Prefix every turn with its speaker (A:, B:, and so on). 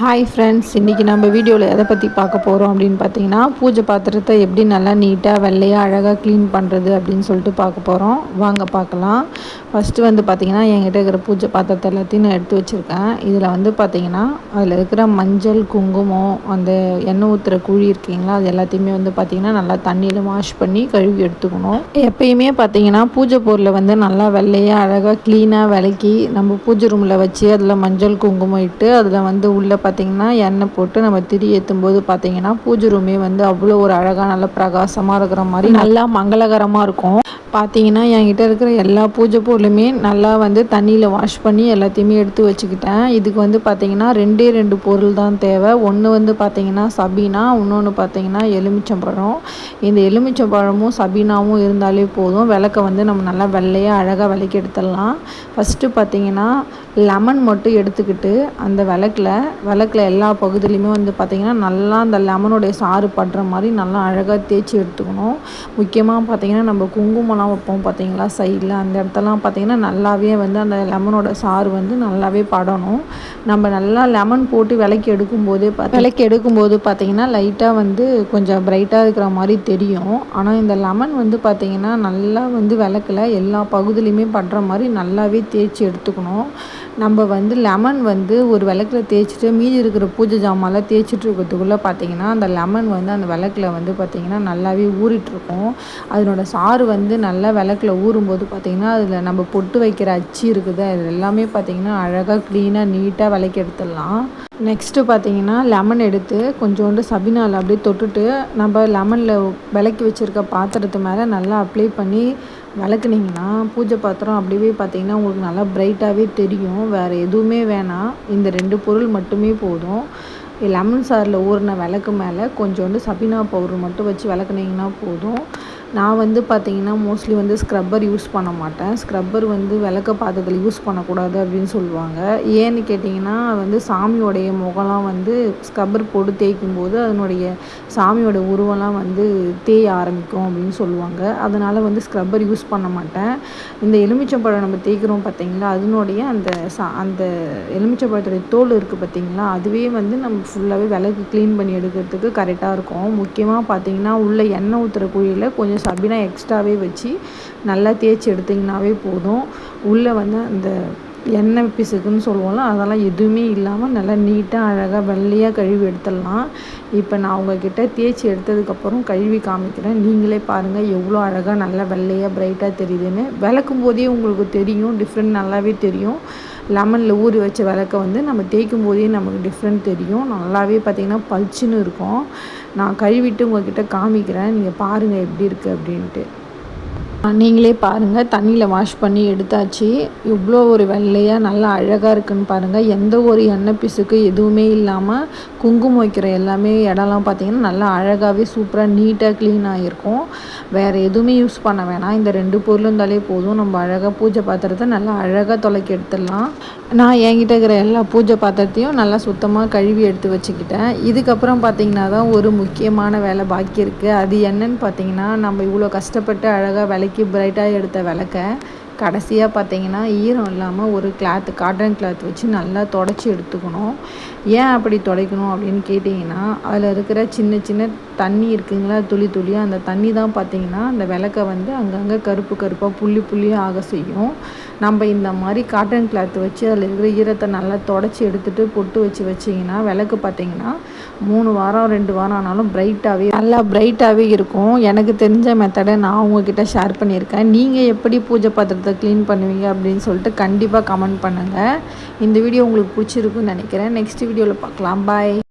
A: Hi friends இன்றைக்கி நம்ம வீடியோவில் எதை பற்றி பார்க்க போகிறோம் அப்படின்னு பார்த்தீங்கன்னா பூஜை பாத்திரத்தை எப்படி நல்லா நீட்டாக வெள்ளையாக அழகாக க்ளீன் பண்ணுறது அப்படின்னு சொல்லிட்டு பார்க்க போகிறோம் வாங்க பார்க்கலாம். ஃபஸ்ட்டு வந்து பார்த்திங்கன்னா என்கிட்ட இருக்கிற பூஜை பாத்திரத்தை எல்லாத்தையும் நான் எடுத்து வச்சுருக்கேன். இதில் வந்து பார்த்திங்கன்னா அதில் இருக்கிற மஞ்சள் குங்குமம் அந்த எண்ணெய் ஊற்றுற குழி இருக்கீங்களா அது எல்லாத்தையுமே வந்து பார்த்திங்கன்னா நல்லா தண்ணியில் வாஷ் பண்ணி கழுவி எடுத்துக்கணும். எப்பயுமே பார்த்திங்கன்னா பூஜை பொருளை வந்து நல்லா வெள்ளையாக அழகாக க்ளீனாக விளக்கி நம்ம பூஜை ரூமில் வச்சு அதில் மஞ்சள் குங்குமம் இட்டு அதில் வந்து உள்ளே பார்த்திங்கன்னா எண்ணெய் போட்டு நம்ம திரி ஏற்றும் போது பார்த்திங்கன்னா பூஜை ரூமே வந்து அவ்வளோ ஒரு அழகாக நல்ல பிரகாசமாக இருக்கிற மாதிரி நல்லா மங்களகரமாக இருக்கும். பார்த்தீங்கன்னா என்கிட்ட இருக்கிற எல்லா பூஜை பொருளுமே நல்லா வந்து தண்ணியில் வாஷ் பண்ணி எல்லாத்தையுமே எடுத்து வச்சுக்கிட்டேன். இதுக்கு வந்து பார்த்திங்கன்னா ரெண்டே ரெண்டு பொருள் தான் தேவை. ஒன்று வந்து பார்த்திங்கன்னா சபீனா இன்னொன்று பார்த்திங்கன்னா எலுமிச்சம்பழம். இந்த எலுமிச்சம்பழமும் சபீனாவும் இருந்தாலே போதும். விளக்க வந்து நம்ம நல்லா வெள்ளையாக அழகாக விளக்கி எடுத்துடலாம். ஃபஸ்ட்டு பார்த்திங்கன்னா லெமன் மட்டும் எடுத்துக்கிட்டு அந்த விளக்கில் விளக்கில் எல்லா பகுதியிலையுமே வந்து பார்த்திங்கன்னா நல்லா அந்த லெமனுடைய சாறு படுற மாதிரி நல்லா அழகாக தேய்ச்சி எடுத்துக்கணும். முக்கியமாக பார்த்திங்கன்னா நம்ம குங்குமம்லாம் வைப்போம் பார்த்திங்களா சைடில் அந்த இடத்தெல்லாம் பார்த்திங்கன்னா நல்லாவே வந்து அந்த லெமனோட சாறு வந்து நல்லாவே படணும். நம்ம நல்லா லெமன் போட்டு விளக்கி எடுக்கும்போதே பார்த்து விளக்கி எடுக்கும்போது பார்த்திங்கன்னா லைட்டாக வந்து கொஞ்சம் ப்ரைட்டாக இருக்கிற மாதிரி தெரியும். ஆனால் இந்த லெமன் வந்து பார்த்திங்கன்னா நல்லா வந்து விளக்கில் எல்லா பகுதியிலையுமே படுற மாதிரி நல்லாவே தேய்ச்சி எடுத்துக்கணும். நம்ம வந்து லெமன் வந்து ஒரு விளக்கில் தேய்ச்சிட்டு மீதி இருக்கிற பூஜை ஜாமான்லாம் தேய்ச்சிட்டு இருக்கிறதுக்குள்ளே பார்த்திங்கன்னா அந்த லெமன் வந்து அந்த விளக்கில் வந்து பார்த்திங்கன்னா நல்லாவே ஊறிட்டுருக்கும். அதனோட சாறு வந்து நல்லா விளக்கில் ஊறும்போது பார்த்திங்கன்னா அதில் நம்ம பொட்டு வைக்கிற அச்சு இருக்குது. அது எல்லாமே பார்த்திங்கன்னா அழகாக க்ளீனாக நீட்டாக விளக்கி எடுத்துடலாம். நெக்ஸ்ட்டு பார்த்திங்கன்னா லெமன் எடுத்து கொஞ்சோண்டு சபினால் அப்படியே தொட்டுட்டு நம்ம லெமனில் விளக்கி வச்சுருக்க பாத்திரத்து மேலே நல்லா அப்ளை பண்ணி விளக்குனிங்கன்னா பூஜை பாத்திரம் அப்படியே பார்த்திங்கன்னா உங்களுக்கு நல்லா பிரைட்டாகவே தெரியும். வேறு எதுவுமே வேணாம். இந்த ரெண்டு பொருள் மட்டுமே போதும். லெமன் சாரில் ஊறின விளக்கு மேலே கொஞ்சோண்டு சபினா பவுடர் மட்டும் வச்சு விளக்குனிங்கன்னா போதும். நான் வந்து பார்த்திங்கன்னா மோஸ்ட்லி வந்து ஸ்க்ரப்பர் யூஸ் பண்ண மாட்டேன். ஸ்க்ரப்பர் வந்து விளக்க பாத்திரத்தில் யூஸ் பண்ணக்கூடாது அப்படின்னு சொல்லுவாங்க. ஏன்னு கேட்டிங்கன்னா வந்து சாமியோடைய முகம்லாம் வந்து ஸ்க்ரப்பர் போட்டு தேய்க்கும் போது அதனுடைய சாமியோட உருவம்லாம் வந்து தேய ஆரம்பிக்கும் அப்படின்னு சொல்லுவாங்க. அதனால் வந்து ஸ்க்ரப்பர் யூஸ் பண்ண மாட்டேன். இந்த எலுமிச்சம்பழம் நம்ம தேய்க்கிறோம் பார்த்தீங்களா அதனுடைய அந்த சா அந்த எலுமிச்சம்பழத்துடைய தோல் இருக்குது பார்த்தீங்களா அதுவே வந்து நம்ம ஃபுல்லாகவே விளக்கு க்ளீன் பண்ணி எடுக்கிறதுக்கு கரெக்டாக இருக்கும். முக்கியமாக பார்த்தீங்கன்னா உள்ள எண்ணெய் ஊற்றுற குழியில் கொஞ்சம் சபினா எக்ஸ்ட்ராவே வச்சு நல்லா தேய்ச்சி எடுத்திங்கனாவே போதும். உள்ளே வந்து அந்த எண்ணெய் பிசுக்குன்னு சொல்லுவோம்ல அதெல்லாம் எதுவுமே இல்லாமல் நல்லா நீட்டாக அழகாக வெள்ளையாக கழுவி எடுத்துடலாம். இப்போ நான் உங்ககிட்ட தேய்ச்சி எடுத்ததுக்கப்புறம் கழுவி காமிக்கிறேன். நீங்களே பாருங்கள் எவ்வளோ அழகாக நல்லா வெள்ளையாக பிரைட்டாக தெரியுதுன்னு. விளக்கும் போதே உங்களுக்கு தெரியும் டிஃப்ரெண்ட் நல்லாவே தெரியும். லெமனில் ஊறி வச்ச விளக்க வந்து நம்ம தேய்க்கும் போதே நமக்கு டிஃப்ரெண்ட் தெரியும். நல்லாவே பார்த்திங்கன்னா பளிச்சுன்னு இருக்கும். நான் கழுவிட்டு உங்கள்கிட்ட காமிக்கிறேன். நீங்கள் பாருங்கள் எப்படி இருக்குது அப்படின்ட்டு. நீங்களே பாருங்கள் தண்ணியில் வாஷ் பண்ணி எடுத்தாச்சு. இவ்வளோ ஒரு வெள்ளையாக நல்லா அழகாக இருக்குன்னு பாருங்கள் எந்த ஒரு எண்ணெய் பிசுக்கு எதுவுமே இல்லாமல் குங்குமம் வைக்கிற எல்லாமே இடம்லாம் பார்த்திங்கன்னா நல்லா அழகாகவே சூப்பராக நீட்டாக க்ளீன் ஆகிருக்கும் வேறு எதுவுமே யூஸ் பண்ண வேணாம். இந்த ரெண்டு பொருளும் இருந்தாலே போதும். நம்ம அழகாக பூஜை பாத்திரத்தை நல்லா அழகாக தொலைக்கி எடுத்துடலாம். நான் என்கிட்ட இருக்கிற எல்லா பூஜை பாத்திரத்தையும் நல்லா சுத்தமாக கழுவி எடுத்து வச்சுக்கிட்டேன். இதுக்கப்புறம் பார்த்திங்கன்னா தான் ஒரு முக்கியமான வேலை பாக்கி இருக்குது அது என்னன்னு பார்த்தீங்கன்னா நம்ம இவ்வளோ கஷ்டப்பட்டு அழகாக விலைக்கு அன்னைக்கு பிரைட்டாக எடுத்த விளக்க கடைசியாக பார்த்தீங்கன்னா ஈரம் இல்லாமல் ஒரு கிளாத்து காட்டன் கிளாத் வச்சு நல்லா தொடச்சி எடுத்துக்கணும். ஏன் அப்படி துடைக்கணும் அப்படின்னு கேட்டிங்கன்னா அதில் இருக்கிற சின்ன சின்ன தண்ணி இருக்குங்களா துளி துளியாக அந்த தண்ணி தான் பார்த்திங்கன்னா அந்த விளக்க வந்து அங்கங்கே கருப்பு கருப்பாக புள்ளி புள்ளியாக ஆக செய்யும். நம்ம இந்த மாதிரி காட்டன் கிளாத் வச்சு அதில் இருக்கிற ஈரத்தை நல்லா தொடச்சி எடுத்துகிட்டு பொட்டு வச்சு வச்சிங்கன்னா விளக்கு பார்த்திங்கன்னா மூணு வாரம் ரெண்டு வாரம் ஆனாலும் பிரைட்டாகவே நல்லா பிரைட்டாகவே இருக்கும். எனக்கு தெரிஞ்ச மெத்தடை நான் உங்ககிட்ட ஷேர் பண்ணியிருக்கேன். நீங்கள் எப்படி பூஜை பாத்திரத்தை க்ளீன் பண்ணுவீங்க அப்படின்னு சொல்லிட்டு கண்டிப்பாக கமெண்ட் பண்ணுங்கள் இந்த வீடியோ உங்களுக்கு பிடிச்சிருக்குன்னு நினைக்கிறேன். நெக்ஸ்ட் வீடியோவில் பார்க்கலாம். பாய்